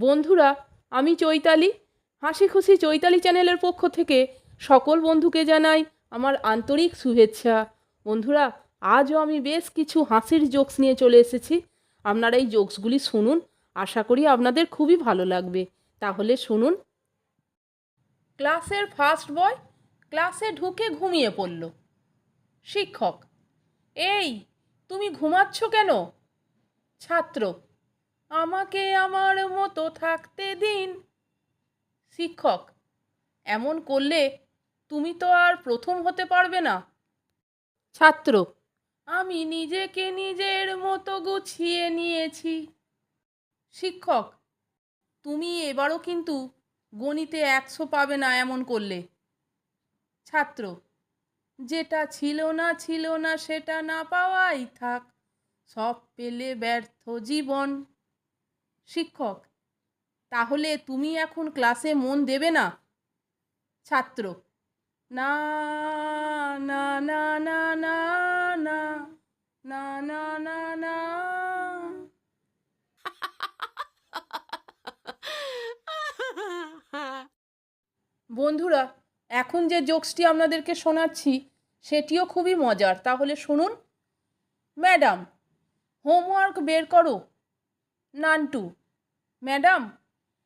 বন্ধুরা, আমি চৈতালি। হাসি খুশি চৈতালি চ্যানেলের পক্ষ থেকে সকল বন্ধুকে জানাই আমার আন্তরিক শুভেচ্ছা। বন্ধুরা, আজও আমি বেশ কিছু হাসির জোকস নিয়ে চলে এসেছি। আপনারা এই জোকসগুলি শুনুন, আশা করি আপনাদের খুবই ভালো লাগবে। তাহলে শুনুন। ক্লাসের ফার্স্ট বয় ক্লাসে ঢুকে ঘুমিয়ে পড়ল। শিক্ষক, এই, তুমি ঘুমাচ্ছ কেন? ছাত্র আমাকে আমার মতো থাকতে দিন। শিক্ষক, এমন করলে তুমি তো আর প্রথম হতে পারবে না। ছাত্র, আমি নিজেকে নিজের মতো গুছিয়ে নিয়েছি। শিক্ষক, তুমি এবারও কিন্তু গণিতে একশো পাবে না এমন করলে। ছাত্র, যেটা ছিল না ছিল না সেটা না পাওয়াই থাক, সব পেলে ব্যর্থ জীবন। শিক্ষক, তাহলে তুমি এখন ক্লাসে মন দেবে না? ছাত্র, না না না না না না না না না না। বন্ধুরা, এখন যে জোকসটি আপনাদেরকে শোনাচ্ছি, সেটিও খুবই মজার। তাহলে শুনুন। ম্যাডাম হোমওয়ার্ক বের করো। নান্টু ম্যাডাম,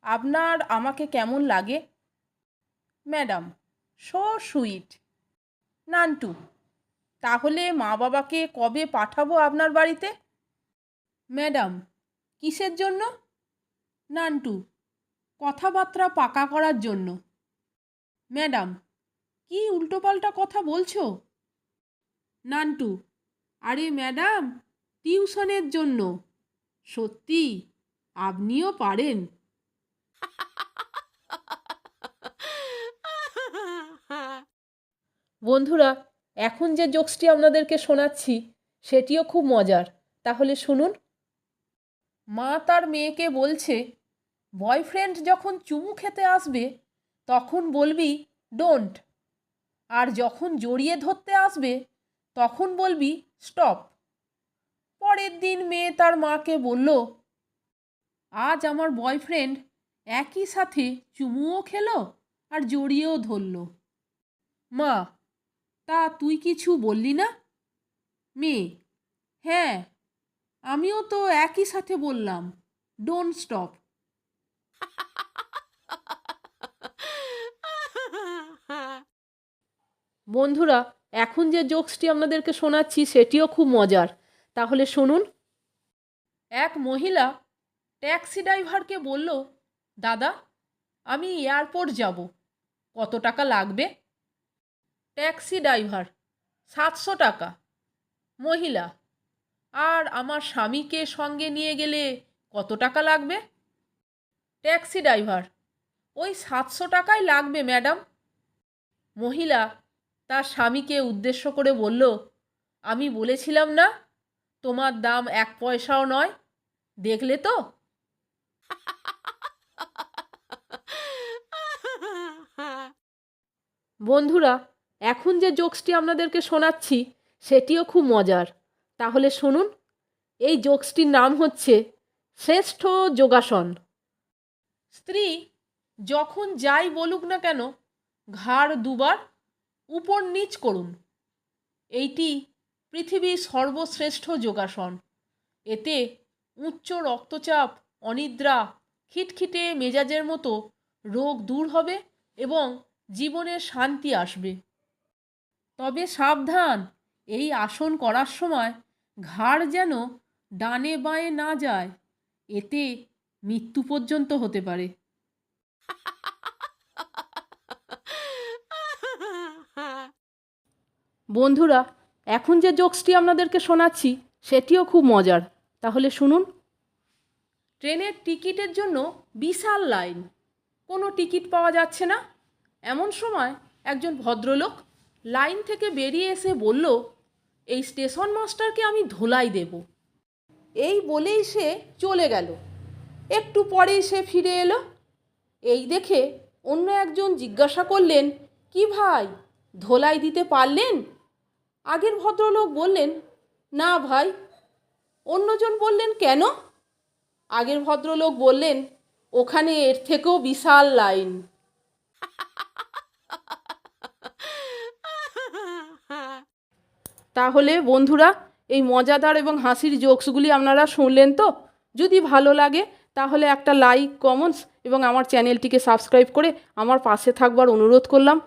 আপনার আমাকে কেমন লাগে? Madam, so sweet. নান্টু, তাহলে মা বাবাকে কবে পাঠাবো আপনার বাড়িতে? ম্যাডাম, কিসের জন্য? নান্টু, কথাবার্তা পাকা করার জন্য। ম্যাডাম, কি উল্টোপাল্টা কথা বলছো? নান্টু, আরে ম্যাডাম, টিউশনের জন্য। সত্যি? আপনিও পারেন। বন্ধুরা, এখন যে জোকসটি আপনাদেরকে শোনাচ্ছি, সেটিও খুব মজার। তাহলে শুনুন। মা তার মেয়েকে বলছে বয়ফ্রেন্ড যখন চুমু খেতে আসবে, তখন বলবি ডোন্ট আর যখন জড়িয়ে ধরতে আসবে, তখন বলবি স্টপ পরের দিন মেয়ে তার মাকে বলল আজ আমার বয়ফ্রেন্ড একই সাথে চুমুও খেলো আর জড়িয়েও ধরল। মা, তা তুই কিছু বললি না? মেয়ে হ্যাঁ আমিও তো একই সাথে বললাম। ডোন্ট স্টপ বন্ধুরা, এখন যে জোকসটি আপনাদেরকে শোনাচ্ছি, সেটিও খুব মজার। তাহলে শুনুন। এক মহিলা ট্যাক্সি ড্রাইভারকে বলল, দাদা, আমি এয়ারপোর্ট যাব। কত টাকা লাগবে? ট্যাক্সি ড্রাইভার, সাতশো টাকা। মহিলা, আর আমার স্বামীকে সঙ্গে নিয়ে গেলে কত টাকা লাগবে? ট্যাক্সি ড্রাইভার, ওই সাতশো টাকাই লাগবে, ম্যাডাম। মহিলা তার স্বামীকে উদ্দেশ্য করে বলল, আমি বলেছিলাম না, তোমার দাম এক পয়সাও নয়। দেখলে তো? বন্ধুরা, এখন যে জোকসটি আপনাদেরকে শোনাচ্ছি, সেটিও খুব মজার। তাহলে শুনুন, এই জোকসটির নাম হচ্ছে শ্রেষ্ঠ যোগাসন। স্ত্রী যখন যাই বলুক না কেন, ঘাড় দুবার উপর নিচ করুন। এইটি পৃথিবীর সর্বশ্রেষ্ঠ যোগাসন। এতে উচ্চ রক্তচাপ অনিদ্রা, খিটখিটে মেজাজের মতো রোগ দূর হবে এবং জীবনে শান্তি আসবে। তবে সাবধান, এই আসন করার সময় ঘাড় যেন ডানে বাঁয়ে না যায়, এতে মৃত্যু পর্যন্ত হতে পারে। বন্ধুরা, এখন যে জোকসটি আপনাদেরকে শোনাচ্ছি, সেটিও খুব মজার। তাহলে শুনুন। ট্রেনের টিকিটের জন্য বিশাল লাইন। কোনো টিকিট পাওয়া যাচ্ছে না। এমন সময় একজন ভদ্রলোক লাইন থেকে বেরিয়ে এসে বলল, এই স্টেশন মাস্টারকে আমি ধোলাই দেব। এই বলেই সে চলে গেল। একটু পরেই সে ফিরে এলো। এই দেখে অন্য একজন জিজ্ঞাসা করলেন, কি ভাই, ধোলাই দিতে পারলেন? আগের ভদ্রলোক বললেন, না ভাই। অন্যজন বললেন, কেন? আগের ভদ্রলোক বললেন, ওখানে এর থেকেও বিশাল লাইন। তাহলে বন্ধুরা, এই মজাদার এবং হাসির জোকসগুলি আপনারা শুনলেন তো? যদি ভালো লাগে, তাহলে একটা লাইক, কমেন্টস এবং আমার চ্যানেলটিকে সাবস্ক্রাইব করে আমার পাশে থাকবার অনুরোধ করলাম।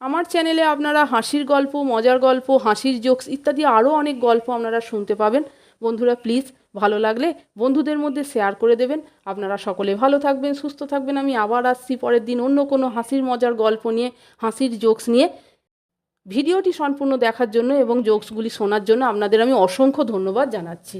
আমার চ্যানেলে আপনারা হাসির গল্প, মজার গল্প, হাসির জোকস ইত্যাদি আরও অনেক গল্প আপনারা শুনতে পাবেন। বন্ধুরা, প্লিজ ভালো লাগলে বন্ধুদের মধ্যে শেয়ার করে দেবেন। আপনারা সকলে ভালো থাকবেন, সুস্থ থাকবেন। আমি আবার আসছি পরের দিন অন্য কোনো হাসির মজার গল্প নিয়ে, হাসির জোকস নিয়ে। ভিডিওটি সম্পূর্ণ দেখার জন্য এবং জোকসগুলি শোনার জন্য আপনাদের আমি অসংখ্য ধন্যবাদ জানাচ্ছি।